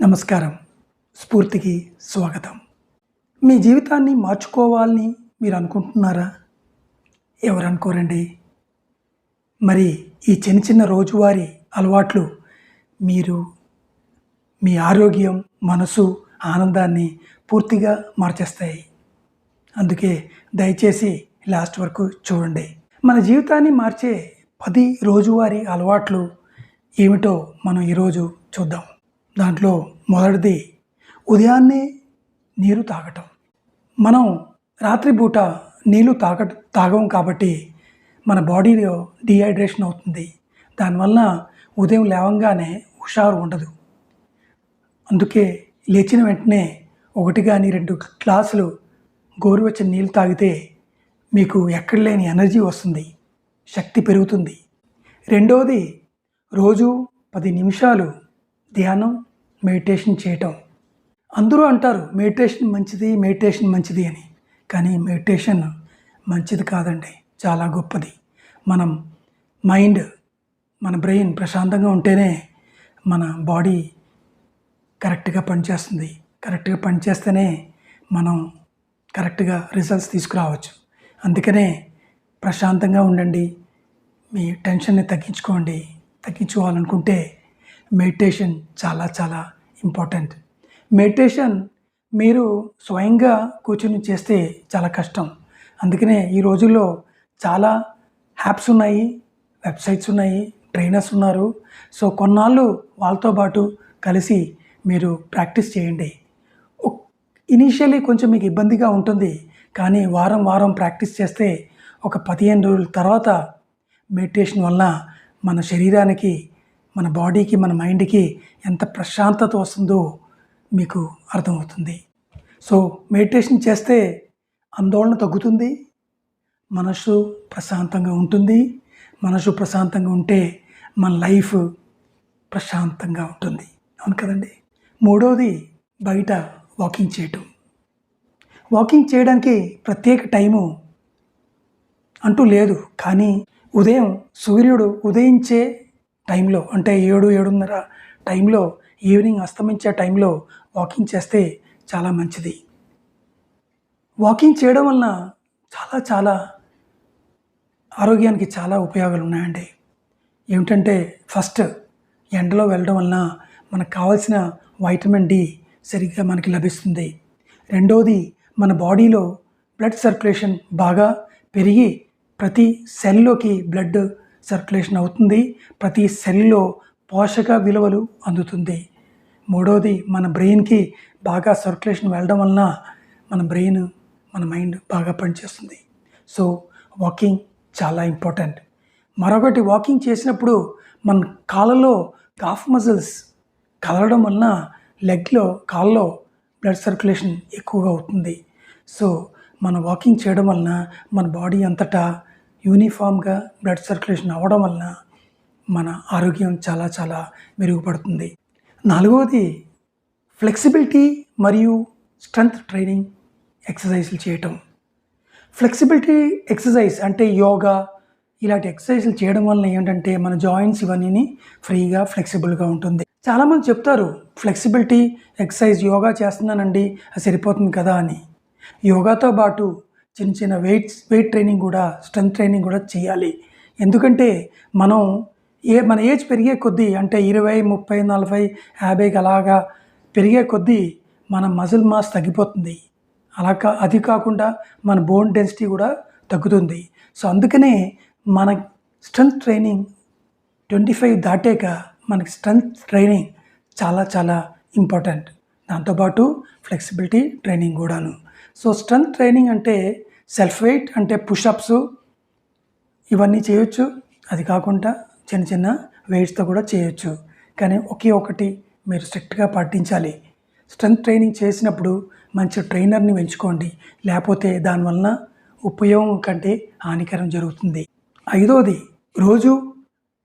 నమస్కారం. స్ఫూర్తికి స్వాగతం. మీ జీవితాన్ని మార్చుకోవాలని మీరు అనుకుంటున్నారా? ఎవరు అనుకోరండి మరి ఈ చిన్న చిన్న రోజువారీ అలవాట్లు మీరు మీ ఆరోగ్యం మనసు ఆనందాన్ని పూర్తిగా మార్చేస్తాయి. అందుకే దయచేసి లాస్ట్ వరకు చూడండి. మన జీవితాన్ని మార్చే పది రోజువారీ అలవాట్లు ఏమిటో మనం ఈరోజు చూద్దాం. దాంట్లో మొదటిది ఉదయాన్నే నీరు తాగటం. మనం రాత్రిపూట నీళ్ళు తాగ తాగం కాబట్టి మన బాడీలో డిహైడ్రేషన్ అవుతుంది. దానివల్ల ఉదయం లేవంగానే హుషారు ఉండదు. అందుకే లేచిన వెంటనే ఒకటి కానీ రెండు గ్లాసులు గోరువెచ్చని నీళ్ళు తాగితే మీకు ఎక్కడ లేని ఎనర్జీ వస్తుంది శక్తి పెరుగుతుంది. రెండవది రోజు పది నిమిషాలు ధ్యానం మెడిటేషన్ చేయటం. అందరూ అంటారు మెడిటేషన్ మంచిది మెడిటేషన్ మంచిది అని. కానీ మెడిటేషన్ మంచిది కాదండి చాలా గొప్పది. మనం మైండ్ మన బ్రెయిన్ ప్రశాంతంగా ఉంటేనే మన బాడీ కరెక్ట్గా పనిచేస్తుంది. కరెక్ట్గా పనిచేస్తేనే మనం కరెక్ట్గా రిజల్ట్స్ తీసుకురావచ్చు. అందుకనే ప్రశాంతంగా ఉండండి మీ టెన్షన్ని తగ్గించుకోండి. తగ్గించుకోవాలనుకుంటే మెడిటేషన్ చాలా చాలా ఇంపార్టెంట్. మెడిటేషన్ మీరు స్వయంగా కూర్చొని చేస్తే చాలా కష్టం. అందుకనే ఈ రోజుల్లో చాలా యాప్స్ ఉన్నాయి వెబ్సైట్స్ ఉన్నాయి ట్రైనర్స్ ఉన్నారు. సో కొన్నాళ్ళు వాళ్ళతో పాటు కలిసి మీరు ప్రాక్టీస్ చేయండి. ఇనీషియలీ కొంచెం మీకు ఇబ్బందిగా ఉంటుంది. కానీ వారం వారం ప్రాక్టీస్ చేస్తే ఒక పదిహేను రోజుల తర్వాత మెడిటేషన్ వల్ల మన శరీరానికి మన బాడీకి మన మైండ్కి ఎంత ప్రశాంతత వస్తుందో మీకు అర్థమవుతుంది. సో మెడిటేషన్ చేస్తే ఆందోళన తగ్గుతుంది. మనసు ప్రశాంతంగా ఉంటుంది. మనసు ప్రశాంతంగా ఉంటే మన లైఫ్ ప్రశాంతంగా ఉంటుంది. అవును కదండి? మూడవది బయట వాకింగ్ చేయటం. వాకింగ్ చేయడానికి ప్రత్యేక టైము అంటూ లేదు. కానీ ఉదయం సూర్యుడు ఉదయించే టైంలో అంటే ఏడు ఏడున్నర టైంలో ఈవినింగ్ అస్తమించే టైంలో వాకింగ్ చేస్తే చాలా మంచిది. వాకింగ్ చేయడం వలన చాలా చాలా ఆరోగ్యానికి చాలా ఉపయోగాలు ఉన్నాయండి ఏమిటంటే ఫస్ట్ ఎండలో వెళ్ళడం వలన మనకు కావాల్సిన వైటమిన్ డి సరిగ్గా మనకి లభిస్తుంది. రెండవది మన బాడీలో బ్లడ్ సర్క్యులేషన్ బాగా పెరిగి ప్రతి సెల్లోకి బ్లడ్ సర్క్యులేషన్ అవుతుంది. ప్రతి సెల్లో పోషక విలువలు అందుతుంది. మూడవది మన బ్రెయిన్కి బాగా సర్క్యులేషన్ వెళ్ళడం వలన మన బ్రెయిన్ మన మైండ్ బాగా పనిచేస్తుంది. సో వాకింగ్ చాలా ఇంపార్టెంట్. మరొకటి వాకింగ్ చేసినప్పుడు మన కాళ్ళలో కాఫ్ మజిల్స్ కదలడం వలన లెగ్లో కాళ్ళలో బ్లడ్ సర్క్యులేషన్ ఎక్కువగా అవుతుంది. సో మన వాకింగ్ చేయడం వలన మన బాడీ అంతటా యూనిఫామ్గా బ్లడ్ సర్క్యులేషన్ అవ్వడం వలన మన ఆరోగ్యం చాలా చాలా మెరుగుపడుతుంది. నాలుగవది ఫ్లెక్సిబిలిటీ మరియు స్ట్రెంగ్త్ ట్రైనింగ్ ఎక్సర్సైజ్లు చేయటం. ఫ్లెక్సిబిలిటీ ఎక్సర్సైజ్ అంటే యోగా ఇలాంటి ఎక్సర్సైజ్లు చేయడం వలన ఏంటంటే మన జాయింట్స్ ఇవన్నీ ఫ్రీగా ఫ్లెక్సిబుల్గా ఉంటుంది. చాలామంది చెప్తారు ఫ్లెక్సిబిలిటీ ఎక్సర్సైజ్ యోగా చేస్తున్నానండి అది సరిపోతుంది కదా అని. యోగాతో పాటు చిన్న చిన్న వెయిట్స్ వెయిట్ ట్రైనింగ్ కూడా స్ట్రెంత్ ట్రైనింగ్ కూడా చేయాలి. ఎందుకంటే మనం ఏ మన ఏజ్ పెరిగే కొద్దీ అంటే ఇరవై ముప్పై నలభై యాభైకి అలాగా పెరిగే కొద్దీ మన మజిల్ మాస్ తగ్గిపోతుంది. అలా కా అది కాకుండా మన బోన్ డెన్సిటీ కూడా తగ్గుతుంది. సో అందుకనే మన స్ట్రెంత్ ట్రైనింగ్ ట్వంటీ ఫైవ్ దాటాక మనకి స్ట్రెంత్ ట్రైనింగ్ చాలా చాలా ఇంపార్టెంట్ దాంతోపాటు ఫ్లెక్సిబిలిటీ ట్రైనింగ్ కూడాను. సో స్ట్రెంత్ ట్రైనింగ్ అంటే సెల్ఫ్ వెయిట్ అంటే పుషప్స్ ఇవన్నీ చేయొచ్చు. అది కాకుండా చిన్న చిన్న వెయిట్స్తో కూడా చేయొచ్చు. కానీ ఒకే ఒకటి మీరు స్ట్రిక్ట్గా పాటించాలి. స్ట్రెంత్ ట్రైనింగ్ చేసినప్పుడు మంచి ట్రైనర్ని ఎంచుకోండి. లేకపోతే దానివలన ఉపయోగం కంటే హానికరం జరుగుతుంది. ఐదోది రోజు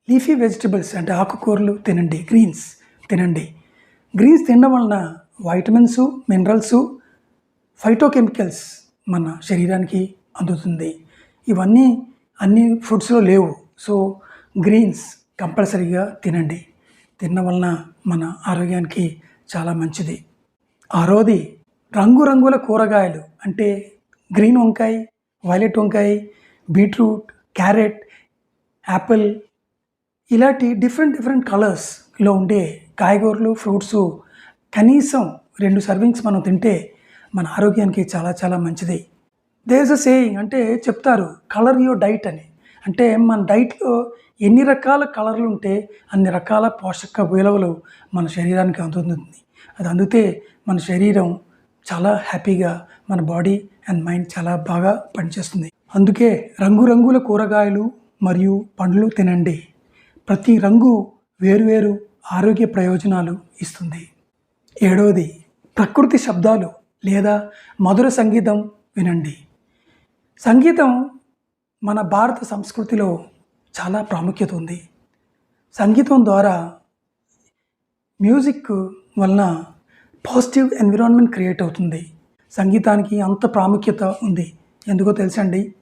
లీఫీ వెజిటబుల్స్ అంటే ఆకుకూరలు తినండి. గ్రీన్స్ తినండి. గ్రీన్స్ తినడం వలన వైటమిన్స్ మినరల్స్ ఫైటోకెమికల్స్ మన శరీరానికి అందుతుంది. ఇవన్నీ అన్ని ఫుడ్స్లో లేవు. సో గ్రీన్స్ కంపల్సరీగా తినండి. తినడం వలన మన ఆరోగ్యానికి చాలా మంచిది. ఆరోది రంగురంగుల కూరగాయలు అంటే గ్రీన్ వంకాయ వైలెట్ వంకాయ బీట్రూట్ క్యారెట్ యాపిల్ ఇలాంటి డిఫరెంట్ డిఫరెంట్ కలర్స్లో ఉండే కాయగూరలు ఫ్రూట్స్ కనీసం రెండు సర్వింగ్స్ మనం తింటే మన ఆరోగ్యానికి చాలా చాలా మంచిది. దేస్ అ సేయింగ్ అంటే చెప్తారు కలర్ యువర్ డైట్ అని. అంటే మన డైట్లో ఎన్ని రకాల కలర్లు ఉంటే అన్ని రకాల పోషక విలువలు మన శరీరానికి అందుతుంది. అది అందితే మన శరీరం చాలా హ్యాపీగా మన బాడీ అండ్ మైండ్ చాలా బాగా పనిచేస్తుంది. అందుకే రంగురంగుల కూరగాయలు మరియు పండ్లు తినండి. ప్రతి రంగు వేరువేరు ఆరోగ్య ప్రయోజనాలు ఇస్తుంది. ఏడవది ప్రకృతి శబ్దాలు. లేదా మధుర సంగీతం వినండి. సంగీతం మన భారత సంస్కృతిలో చాలా ప్రాముఖ్యత ఉంది. సంగీతం ద్వారా మ్యూజిక్ వలన పాజిటివ్ ఎన్విరాన్మెంట్ క్రియేట్ అవుతుంది. సంగీతానికి అంత ప్రాముఖ్యత ఉంది. ఎందుకో తెలుసండి?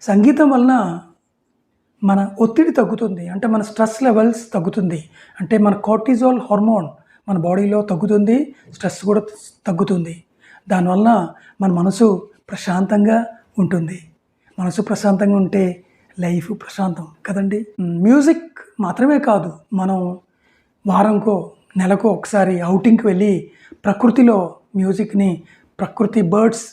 సంగీతం వలన మన ఒత్తిడి తగ్గుతుంది. అంటే మన స్ట్రెస్ లెవెల్స్ తగ్గుతుంది. అంటే మన కార్టిజోల్ హార్మోన్ మన బాడీలో తగ్గుతుంది. స్ట్రెస్ కూడా తగ్గుతుంది. దానివల్ల మన మనసు ప్రశాంతంగా ఉంటుంది. మనసు ప్రశాంతంగా ఉంటే లైఫ్ ప్రశాంతం కదండి? మ్యూజిక్ మాత్రమే కాదు మనం వారంకో నెలకో ఒకసారి అవుటింగ్కి వెళ్ళి ప్రకృతిలో మ్యూజిక్ని ప్రకృతి birds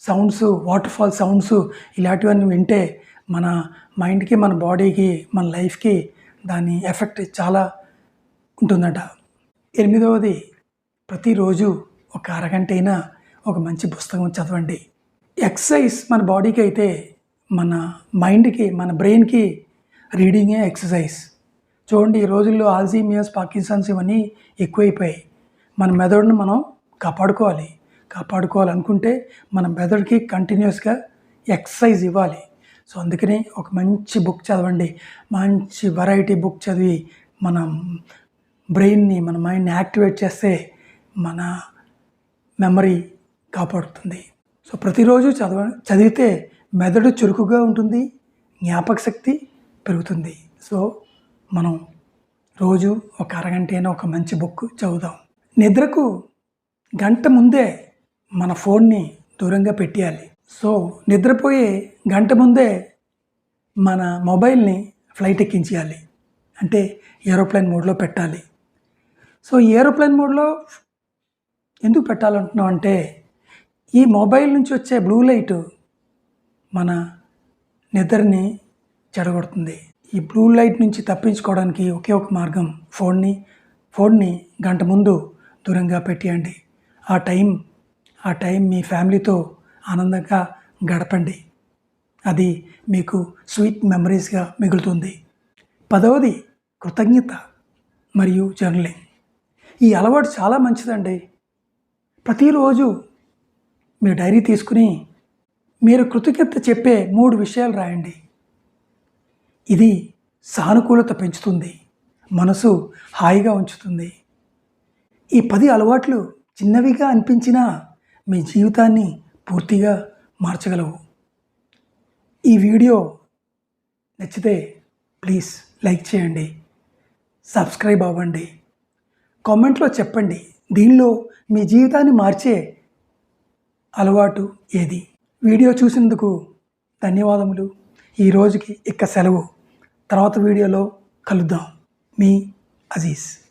sounds waterfall sounds ఇలాంటివన్నీ వింటే మన మైండ్కి మన బాడీకి మన లైఫ్కి దాని ఎఫెక్ట్ చాలా ఉంటుందట. ఎనిమిదవది ప్రతిరోజు ఒక అరగంట అయినా ఒక మంచి పుస్తకం చదవండి. ఎక్సర్సైజ్ మన బాడీకి అయితే మన మైండ్కి మన బ్రెయిన్కి రీడింగే ఎక్సర్సైజ్ చూడండి ఈ రోజుల్లో ఆల్జీమియస్ పాకిస్తాన్స్ ఇవన్నీ ఎక్కువైపోయాయి. మన మెదడును మనం కాపాడుకోవాలి. కాపాడుకోవాలనుకుంటే మన మెదడుకి కంటిన్యూస్గా ఎక్సర్సైజ్ ఇవ్వాలి. సో అందుకని ఒక మంచి బుక్ చదవండి. మంచి వెరైటీ బుక్ చదివి మన బ్రెయిన్ని మన మైండ్ని యాక్టివేట్ చేస్తే మన మెమరీ కాపాడుతుంది. సో ప్రతిరోజు చదవ చదివితే మెదడు చురుకుగా ఉంటుంది జ్ఞాపక శక్తి పెరుగుతుంది. సో మనం రోజు ఒక అరగంట అయినా ఒక మంచి బుక్ చదువుదాం. నిద్రకు గంట ముందే మన ఫోన్ని దూరంగా పెట్టేయాలి. సో నిద్రపోయే గంట ముందే మన మొబైల్ని ఫ్లైట్ ఎక్కించేయాలి. అంటే ఏరోప్లేన్ మోడ్లో పెట్టాలి. సో ఏరోప్లేన్ మోడ్లో ఎందుకు పెట్టాలంటున్నాం అంటే ఈ మొబైల్ నుంచి వచ్చే బ్లూ లైట్ మన నిద్రని చెడగొడుతుంది. ఈ బ్లూ లైట్ నుంచి తప్పించుకోవడానికి ఒకే ఒక మార్గం ఫోన్ని ఫోన్ని గంట ముందు దూరంగా పెట్టేయండి. ఆ టైం ఆ టైం మీ ఫ్యామిలీతో ఆనందంగా గడపండి. అది మీకు స్వీట్ మెమరీస్గా మిగులుతుంది. పదవది కృతజ్ఞత మరియు జర్నలింగ్. ఈ అలవాటు చాలా మంచిదండి. ప్రతిరోజు మీరు డైరీ తీసుకుని మీరు కృతజ్ఞత చెప్పే మూడు విషయాలు రాయండి. ఇది సానుకూలత పెంచుతుంది మనసు హాయిగా ఉంచుతుంది. ఈ పది అలవాట్లు చిన్నవిగా అనిపించినా మీ జీవితాన్ని పూర్తిగా మార్చగలవు. ఈ వీడియో నచ్చితే ప్లీజ్ లైక్ చేయండి సబ్స్క్రైబ్ అవ్వండి. కామెంట్లో చెప్పండి దీనిలో మీ జీవితాన్ని మార్చే అలవాటు ఏది? వీడియో చూసినందుకు ధన్యవాదములు. ఈ రోజుకి ఇక్క సెలవు. తర్వాత వీడియోలో కలుద్దాం. మీ అజీజ్.